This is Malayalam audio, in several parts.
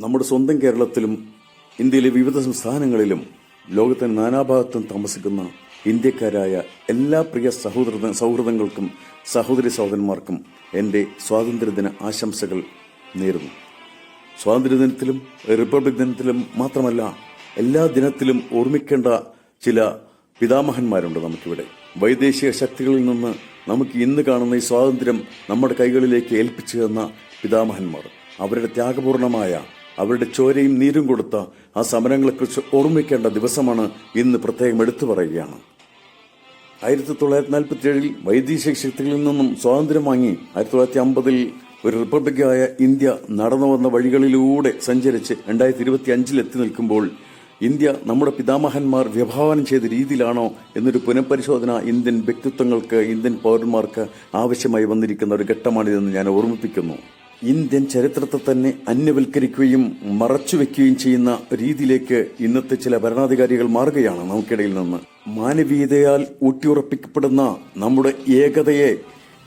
നമ്മുടെ സ്വന്തം കേരളത്തിലും ഇന്ത്യയിലെ വിവിധ സംസ്ഥാനങ്ങളിലും ലോകത്തിന്റെ നാനാഭാഗത്തും താമസിക്കുന്ന ഇന്ത്യക്കാരായ എല്ലാ പ്രിയ സഹോദര സൗഹൃദങ്ങൾക്കും സഹോദരി സഹോദരന്മാർക്കും എന്റെ സ്വാതന്ത്ര്യദിന ആശംസകൾ നേരുന്നു. സ്വാതന്ത്ര്യദിനത്തിലും റിപ്പബ്ലിക് ദിനത്തിലും മാത്രമല്ല എല്ലാ ദിനത്തിലും ഓർമ്മിക്കേണ്ട ചില പിതാമഹന്മാരുണ്ട് നമുക്കിവിടെ. വൈദേശിക ശക്തികളിൽ നിന്ന് നമുക്ക് ഇന്ന് കാണുന്ന ഈ സ്വാതന്ത്ര്യം നമ്മുടെ കൈകളിലേക്ക് ഏൽപ്പിച്ചു തന്ന പിതാമഹന്മാർ. അവരുടെ ത്യാഗപൂർണമായ അവരുടെ ചോരയും നീരും കൊടുത്ത ആ സമരങ്ങളെക്കുറിച്ച് ഓർമ്മിക്കേണ്ട ദിവസമാണ് ഇന്ന് പ്രത്യേകം എടുത്തു പറയുകയാണ്. ആയിരത്തി തൊള്ളായിരത്തി നാൽപ്പത്തി ഏഴിൽ വൈദേശിക ശക്തികളിൽ നിന്നും സ്വാതന്ത്ര്യം വാങ്ങി ആയിരത്തി തൊള്ളായിരത്തി അമ്പതിൽ ഒരു റിപ്പബ്ലിക്കായ ഇന്ത്യ നടന്നു വന്ന വഴികളിലൂടെ സഞ്ചരിച്ച് രണ്ടായിരത്തി ഇരുപത്തി അഞ്ചിൽ എത്തി നിൽക്കുമ്പോൾ ഇന്ത്യ നമ്മുടെ പിതാമഹന്മാർ വിഭാവനം ചെയ്ത രീതിയിലാണോ എന്നൊരു പുനഃപരിശോധന ഇന്ത്യൻ വ്യക്തിത്വങ്ങൾക്ക് ഇന്ത്യൻ പൗരന്മാർക്ക് ആവശ്യമായി വന്നിരിക്കുന്ന ഒരു ഘട്ടമാണിതെന്ന് ഞാൻ ഓർമ്മിപ്പിക്കുന്നു. ഇന്ത്യൻ ചരിത്രത്തെ തന്നെ അന്യവൽക്കരിക്കുകയും മറച്ചുവെക്കുകയും ചെയ്യുന്ന രീതിയിലേക്ക് ഇന്നത്തെ ചില ഭരണാധികാരികൾ മാറുകയാണ് നമുക്കിടയിൽ നിന്ന്. മാനവീയതയാൽ ഊട്ടിയുറപ്പിക്കപ്പെടുന്ന നമ്മുടെ ഏകതയെ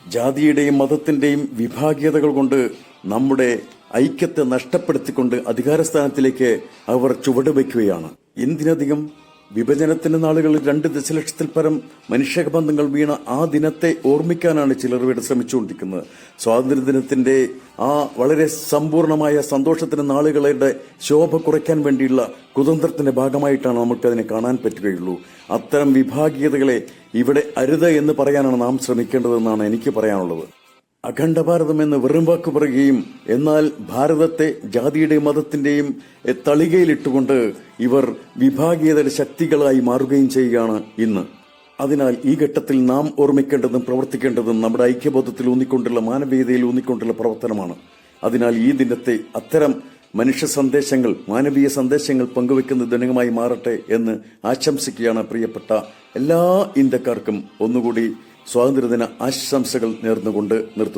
ജാതിയുടെയും മതത്തിന്റെയും വിഭാഗീയതകൾ കൊണ്ട് നമ്മുടെ ഐക്യത്തെ നഷ്ടപ്പെടുത്തിക്കൊണ്ട് അധികാരസ്ഥാനത്തിലേക്ക് അവർ ചുവടുവെക്കുകയാണ് എന്തിനധികം വിഭജനത്തിന്റെ നാളുകളിൽ രണ്ട് ദശലക്ഷത്തിൽ പരം മനുഷ്യബന്ധങ്ങൾ വീണ ആ ദിനത്തെ ഓർമ്മിക്കാനാണ് ചിലർ ഇവിടെ ശ്രമിച്ചുകൊണ്ടിരിക്കുന്നത്. സ്വാതന്ത്ര്യദിനത്തിന്റെ ആ വളരെ സമ്പൂർണമായ സന്തോഷത്തിന്റെ നാളുകളുടെ ശോഭ കുറയ്ക്കാൻ വേണ്ടിയുള്ള കുതന്ത്രത്തിന്റെ ഭാഗമായിട്ടാണ് നമുക്കതിനെ കാണാൻ പറ്റുകയുള്ളൂ. അത്തരം വിഭാഗീയതകളെ ഇവിടെ അരുത് എന്ന് പറയാനാണ് നാം ശ്രമിക്കേണ്ടതെന്നാണ് എനിക്ക് പറയാനുള്ളത്. അഖണ്ഡ ഭാരതം എന്ന് വെറും വാക്ക് പറയുകയും എന്നാൽ ഭാരതത്തെ ജാതിയുടെയും മതത്തിന്റെയും തളികയിലിട്ടുകൊണ്ട് ഇവർ വിഭാഗീയതയുടെ ശക്തികളായി മാറുകയും ചെയ്യുകയാണ് ഇന്ന്. അതിനാൽ ഈ ഘട്ടത്തിൽ നാം ഓർമ്മിക്കേണ്ടതും പ്രവർത്തിക്കേണ്ടതും നമ്മുടെ ഐക്യബോധത്തിൽ ഊന്നിക്കൊണ്ടുള്ള മാനവീയതയിൽ ഊന്നിക്കൊണ്ടുള്ള പ്രവർത്തനമാണ്. അതിനാൽ ഈ ദിനത്തെ അത്തരം മനുഷ്യ സന്ദേശങ്ങൾ മാനവീയ സന്ദേശങ്ങൾ പങ്കുവെക്കുന്ന ദിനമായി മാറട്ടെ എന്ന് ആശംസിക്കുകയാണ് പ്രിയപ്പെട്ട എല്ലാ ഇന്ത്യക്കാർക്കും ഒന്നുകൂടി സ്വാതന്ത്ര്യദിന ആശംസകൾ നേർന്നുകൊണ്ട് നിർത്തുന്നു.